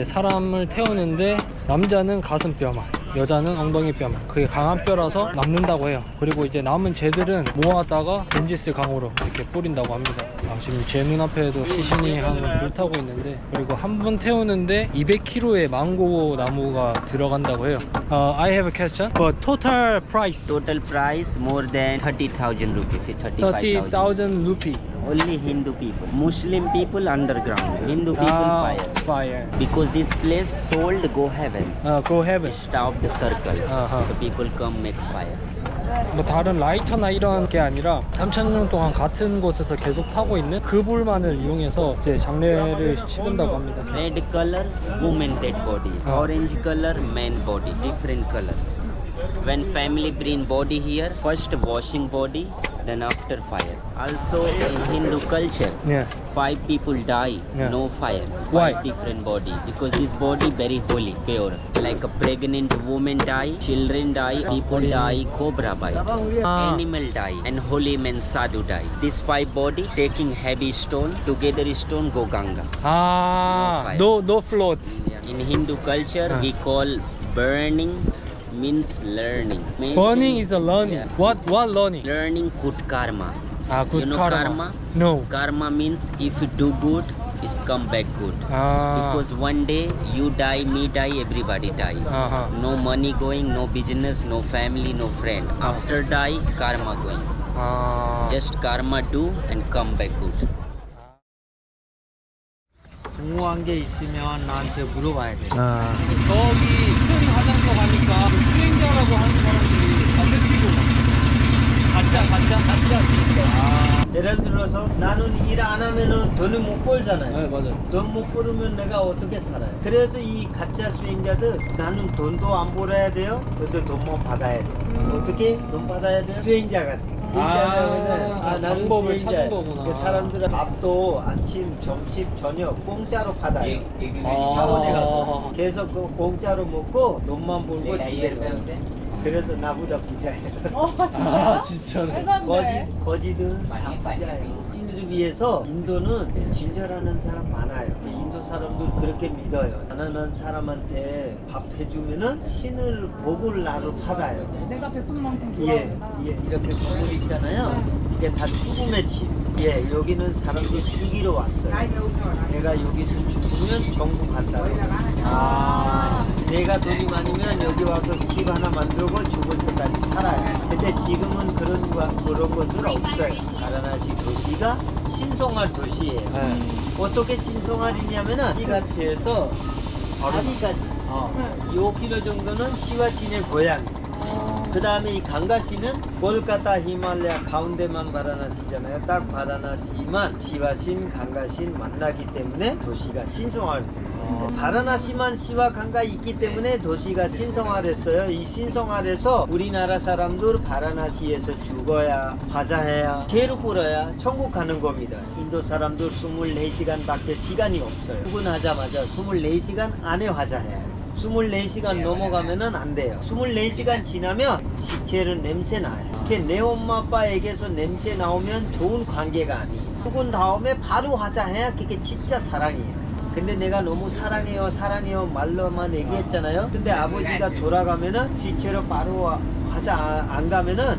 이제 사람을 태우는데 남자는 가슴뼈만 여자는 엉덩이 뼈만. 그게 강한 뼈라서 남는다고 해요. 그리고 이제 남은 쟤들은 모아다가 벤지스 강으로 이렇게 뿌린다고 합니다. 아, 지금 제 눈앞에도 시신이 한 불타고 있는데 그리고 한 번 태우는데 200kg의 망고 나무가 들어간다고 해요. 어, I have a question. but total price. Total price more than 30,000 rupees, 35,000. 30,000 rupee Only Hindu people. Muslim people underground. Hindu people 아, fire. fire Because this place sold go heaven. 어, go heaven Stop the circle. Uh-huh. So people come make fire. 뭐 다른 라이터나 이런 게 아니라 3,000년 동안 같은 곳에서 계속 타고 있는 그 불만을 이용해서 이제 장례를 치른다고 합니다. Red color, woman dead body. Oh. Orange color, man body. Different color. When family bring body here, first washing body, then after fire. Also in Hindu culture, 네. five people die, Yeah. no fire. Why? Five different body because this body very holy, pure. Like a pregnant woman die, children die, people die, cobra bite. Ah. Animal die and holy man sadhu die. This five body taking heavy stone, together stone go Ganga. 아, no no floats. In Hindu culture, Ah. we call burning means learning. Main Burning thing- is a learning. Yeah. What what learning? Learning good karma. 아, good you know karma. karma? No. Karma means if you do good, it's come back good. 아. Because one day you die, me die, everybody die. 아하. No money going, no business, no family, no friend. After die, karma going. 아. Just karma do and come back good. 궁금한 게 있으면 나한테 물어봐야 돼. 아. 저기 큰 화장터 가니까 그 수행자라고 하는 사람들이 담배 피고 막 가짜 가짜 가짜 진짜. 예를 들어서 나는 일 안 하면은 돈을 못 벌잖아요. 네 맞아요. 돈 못 벌으면 내가 어떻게 살아요? 그래서 이 가짜 수행자들 나는 돈도 안 벌어야 돼요. 근데 돈만 받아야 돼. 요 어떻게 돈 받아야 돼요? 수행자 같아. 수행자는 아, 아, 나는 방법을 수행자. 찾은 거구나. 그 사람들은 밥도 아침, 점심, 저녁 공짜로 받아요. 아. 사원에 가서 계속 그 공짜로 먹고 돈만 벌고 집에 가요. 그래서 나보다 부자예요. 아 진짜네. 거지, 거지들은 다 부자예요. 신을 위해서 인도는 친절하는 사람 많아요. 인도 사람들 그렇게 믿어요. 가난한 사람한테 밥 해주면은 신을 복을 나를 받아요. 내가 베푼 만큼 예, 돌아온다. 예, 이렇게 건물 있잖아요. 이게 다 죽음의 집. 예, 여기는 사람들이 죽이러 왔어요. 내가 여기서 죽으면 정부 간다고. 아. 내가 돈이 많으면 여기 와서 집 하나 만들고 죽을 때까지 살아요. 근데 지금은 그런 거, 그런 것은 없어요. 가라나시 도시가 신성할 도시예요. 네. 어떻게 신성할이냐면은 이 같아서 아리까지 아. 요 키로 정도는 시와 신의 고향. 그 다음에 이 강가시는 골카타 히말라야 가운데만 바라나시잖아요. 딱 바라나시만 시와신, 강가신 만나기 때문에 도시가 신성화됩니다. 바라나시만 시와 강가 있기 때문에 도시가 신성화됐어요. 이 신성화돼서 우리나라 사람들 바라나시에서 죽어야 화자해야 죄를 풀어야 천국 가는 겁니다. 인도 사람들 24시간밖에 시간이 없어요. 출근하자마자 24시간 안에 화자해야 해요. 24시간 넘어가면은 안 돼요. 24시간 지나면 시체는 냄새 나요. 그게 내 엄마 아빠에게서 냄새 나오면 좋은 관계가 아니에요. 죽은 다음에 바로 화자해야 그게 진짜 사랑이에요. 근데 내가 너무 사랑해요, 사랑해요 말로만 얘기했잖아요. 근데 아버지가 돌아가면은 시체로 바로 화자 안- 안 가면은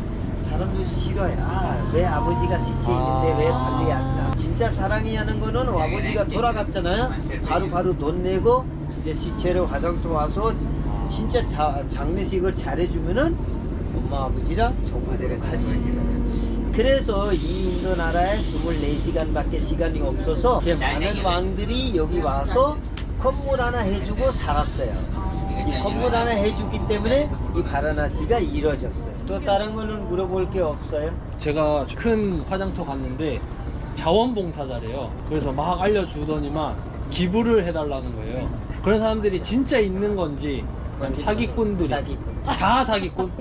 사람들 싫어해. 아, 왜 아버지가 시체 있는데 왜 빨리 안 가? 진짜 사랑이 하는 거는 아버지가 돌아갔잖아요. 바로 바로 돈 내고 이제 시체를 화장터 와서 진짜 자, 장례식을 잘해주면은 엄마 아버지랑 정부로 갈수 있어요. 그래서 이 인도 나라에 24시간밖에 시간이 없어서 많은 왕들이 여기 와서 건물 하나 해주고 살았어요. 이 건물 하나 해주기 때문에 이 바라나시가 이루어졌어요. 또 다른 거는 물어볼 게 없어요? 제가 큰 화장터 갔는데 자원봉사자래요. 그래서 막 알려주더니만 기부를 해달라는 거예요. 그런 사람들이 진짜 있는 건지 사기꾼들이 사기꾼. 다 사기꾼?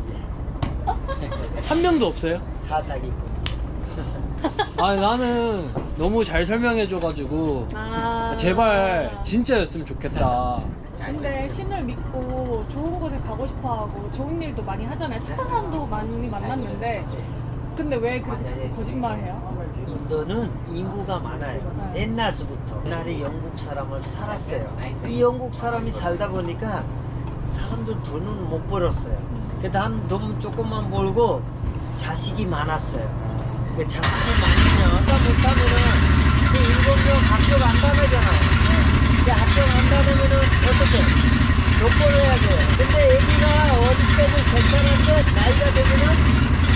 한 명도 없어요? 다 사기꾼. 아 나는 너무 잘 설명해줘가지고 아. 제발 진짜였으면 좋겠다. 근데 신을 믿고 좋은 곳에 가고 싶어 하고 좋은 일도 많이 하잖아요. 착한 사람도 많이 만났는데 근데 왜 그렇게 자꾸 거짓말해요? 인도는 인구가 많아요. 옛날서부터 옛날에 영국 사람을 살았어요. 이 영국 사람이 살다 보니까 사람들 돈은 못 벌었어요. 그다돈 조금만 벌고 자식이 많았어요. 그 자식이 많으면 못하면은 그명 학교 안 다니잖아요. 그 학교 안 다니면은 어떻게? 돈 벌어야 돼요. 근데 애기가 어릴 때는 괜찮은데 나이가 되면은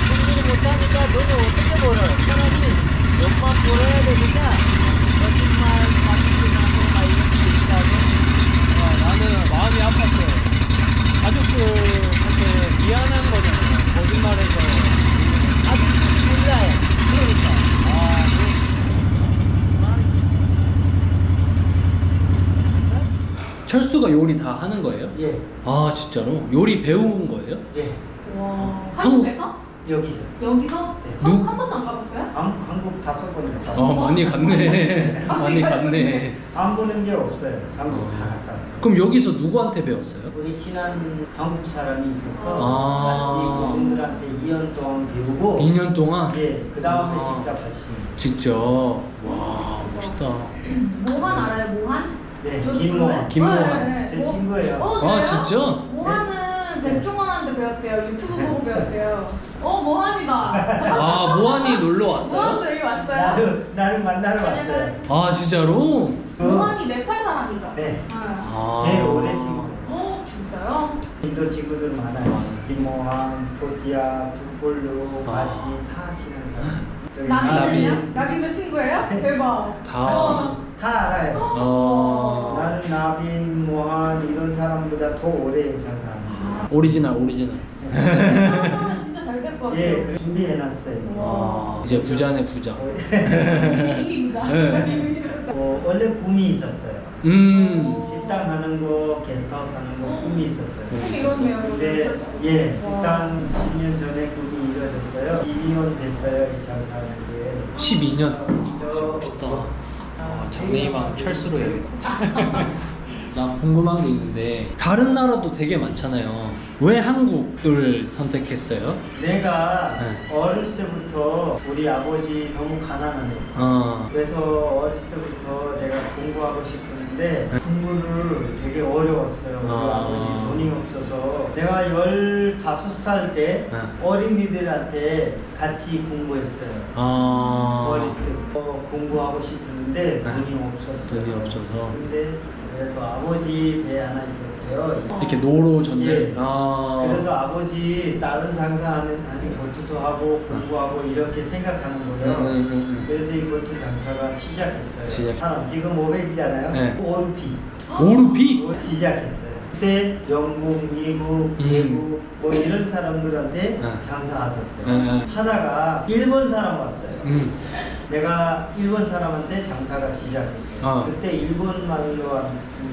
공부를 못하니까 돈을 어떻게 벌어요? 사람이 돈만 벌어야 되니까 거짓말, 사기꾼하고 막 이런 게 있다고. 아, 나는 마음이 아팠어요. 가족들한테 미안한 거잖아요. 거짓말해서. 아직도 몰라요. 그러니까. 아, 그- 철수가 요리 다 하는 거예요? 예, 아 진짜로? 요리 배운 거예요? 예, 와. 한국- 한국에서? 여기서. 여기서? 네. 한국 누- 한 번도 안 가봤어요? 한, 한국 다섯 번이나 아 갔어요. 많이 갔네. 많이 갔네. 안 보는 게 없어요. 한국 어. 다 갔다 왔어요. 그럼 여기서 누구한테 배웠어요? 우리 친한 한국 사람이 있어서 아. 같이 그분들한테 2년 동안 배우고 2년 동안 예, 그 다음에 아. 직접 하시는 직접. 와 멋있다. 모한 알아요? 모한? 네, 저 김모한. 친구예요. 김모한. 네, 네. 제 모- 친구예요. 어, 아, 그래요? 진짜? 모한은 백종원한테 배웠대요. 유튜브 보고 배웠대요. 어, 모한이다. 아 모한이 놀러 왔어요? 모한도 여기 왔어요? 나를 나를 만나러 왔어요. 아 진짜로? 모한이 네팔 사람이죠? 네. 아. 제일 오래 친구. 어, 진짜요? 인도 친구들 많아요. 김모한, 포티아, 투폴루, 아. 바지 다 친한 사람. 저기? 나빈. 나빈도 친구예요? 대박. 다. 어. 다 알아요. 어. 나는 나빈, 모한 이런 사람보다 더 오래. 아, 오리지널 오리지널. 사람은 진짜 잘될 것 같아요. 예, 그 준비해놨어요. 아 이제 부자네 부자. 이미 부자. 네. 이미 부자. 어, 원래 꿈이 있었어요. 음. 식당 하는 거, 게스트하우스 하는 거 꿈이 있었어요. 꿈이 이렇네요. 근데 여기. 예, 와. 식당 10년 전에 꿈이 이루어졌어요. 12년 됐어요, 이 장사하는 게. 12년. 저 멋있다. 아, 장래희망 철수로 해야겠다. 나 궁금한 게 있는데 다른 나라도 되게 많잖아요. 왜 한국을 선택했어요? 내가 네. 어렸을 때부터 우리 아버지 너무 가난했어. 어. 그래서 어렸을 때부터 내가 공부하고 싶었는데 네. 공부를 되게 어려웠어요. 우리 아. 아버지 돈이 없어서 내가 15살 때 네. 어린이들한테 같이 공부했어요. 아. 어렸을 때부터 공부하고 싶었는데 네. 돈이 없었어요. 돈이 없어서. 근데 그래서 아버지 배 하나 있었대요. 이렇게 노로 전쟁. 예. 아. 그래서 아버지 다른 장사하는 아니 보트도 하고 공부하고 이렇게 생각하는 응, 거예요. 응, 응, 응. 그래서 이 보트 장사가 시작했어요. 시작. 사람 지금 500이잖아요. 네. 오르피 오르피. 시작했어요. 그때 영국, 미국, 음. 대구 뭐 이런 사람들한테 네. 장사하셨어요. 네, 네. 하다가 일본 사람 왔어요. 음. 내가 일본 사람한테 장사가 시작했어요. 아. 그때 일본 말로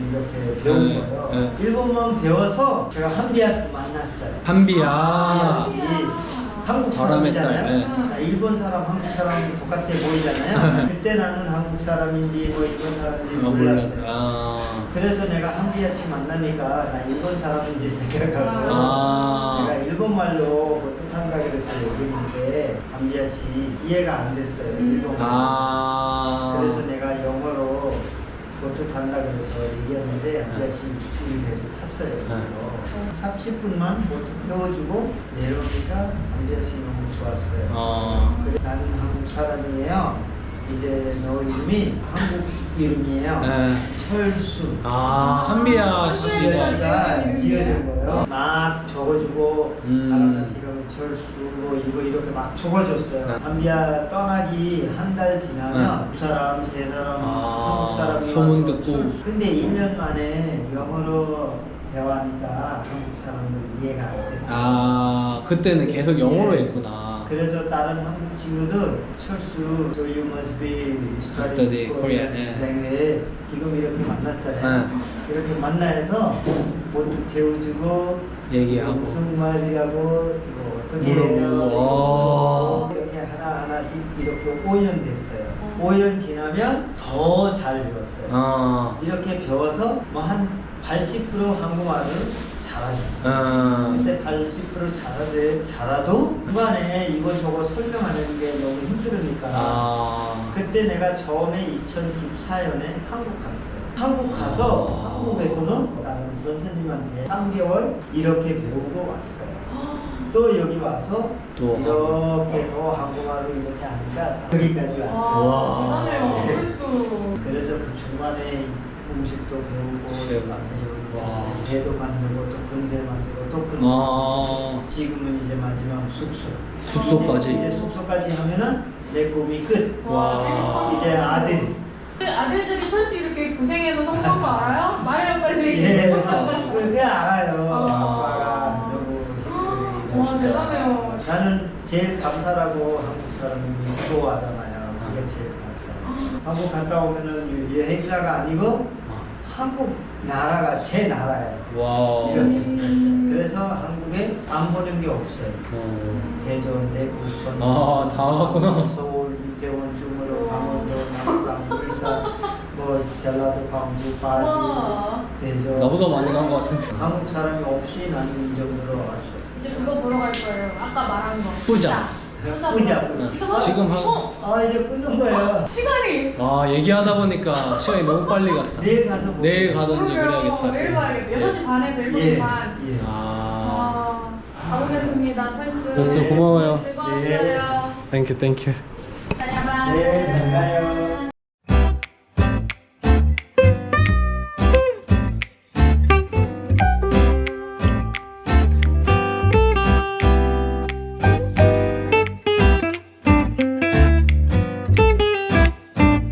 이렇게 배운 네, 거예요. 네. 일본만 배워서 제가 한비아 만났어요. 한비야. 아. 이 한국 바람의 사람이잖아요. 딸, 네. 나 일본 사람, 한국 사람이 똑같아 보이잖아요. 그때 나는 한국 사람인지 뭐 일본 사람인지 아, 몰랐어. 몰랐어요. 아. 그래서 내가 씨 만나니까 나 일본 사람인지 생각하고 아. 내가 일본 말로 보트탄가 그래서 얘기했는데 한비아 씨 이해가 안 됐어요. 음. 일본 말. 아. 그래서 내가 보트 탄다 그래서 얘기했는데 한비아 씨 배를 탔어요. 네. 30분만 보트 태워주고 내려오니까 한비아 씨 너무 좋았어요. 아. 그래, 나는 한국 사람이에요. 이제 너 이름이 한국 이름이에요. 네. 철수. 아, 한비야 씨. 씨. 지어준 거예요. 막 적어주고 음. 바람나시가 철수 뭐 이거 이렇게 막 적어줬어요. 네. 한비야 떠나기 한 달 지나면 네. 두 사람 세 사람 아, 한국 사람이 소문 와서 듣고. 철수. 근데 1년 만에 영어로 대화하니까 한국 사람들 이해가 안 됐어요. 아, 그때는 계속 영어로 예. 했구나. 그래서 다른 한국 친구들 철수, so you must be Study Korean, 예. language 지금 이렇게 만났잖아요. 예. 이렇게 만나서 보트 태워주고 얘기하고. 무슨 말이라고 이거 어떻게 해요? 아. 이렇게 하나 하나씩 이렇게 5년 됐어요. 5년 지나면 더 잘 배웠어요. 아. 이렇게 배워서 뭐 한 80% 한국말을 잘하셨어요. 아, 근데 80% 잘하되 잘하도 중간에 이거 저거 설명하는 게 너무 힘들으니까 아, 그때 내가 처음에 2014년에 한국 갔어요. 한국 가서 아. 한국에서는 다른 선생님한테 3개월 이렇게 배우고 왔어요. 또 여기 와서 또 이렇게 또 한국말로 이렇게 하니까 여기까지 왔어요. 와. 대단해요. 그래서 그래서 그 중간에 음식도 배우고 배우고. 만들고 와. 배도 만들고 또 군대 만들고 또 군대 아, 지금은 이제 마지막 숙소 숙소까지? 이제, 이제 숙소까지 하면은 내 꿈이 끝 와. 와. 이제 아들이 아들들이 사실 이렇게 고생해서 성공한 거 알아요? 말해요 빨리. 예 그게 알아요 아. 아빠가 너무 와 대단해요. 나는 제일 감사라고 한국 사람이 좋아하잖아요 그게 제일 감사 한국 갔다 오면은 여행사가 아니고 한국 나라가 제 나라예요 와. 이렇게 그래서 한국에 안 보는 게 없어요 어. 대전, 대구, 전남, 아, 다 갔구나. 서울, 이태원, 주무로, 강원도, 남산, 울산, 뭐 전라도, 광주, 파주, 와. 대전. 나보다 많이 간 것 같은데. 한국 사람이 없이 나는 이 정도로 왔어. 이제 그거 보러 갈 거예요. 아까 말한 거. 뿌자. 뿌자, 보러. 뿌자. 지금 한- 지금 한- 어? 아 이제 끊는 거예요. 시간이. 아, 얘기하다 보니까 시간이 너무 빨리 갔다. 내일 가서 보고. 내일 가든지. 그래야겠다. 내일 봐야겠다. 6시 반에서 7시 예, 반. 예. 아, 아, 가보겠습니다. 철수. 철수 고마워요. 즐거웠어요. 땡큐, 땡큐. 다녀봐. 네, 잘 가요.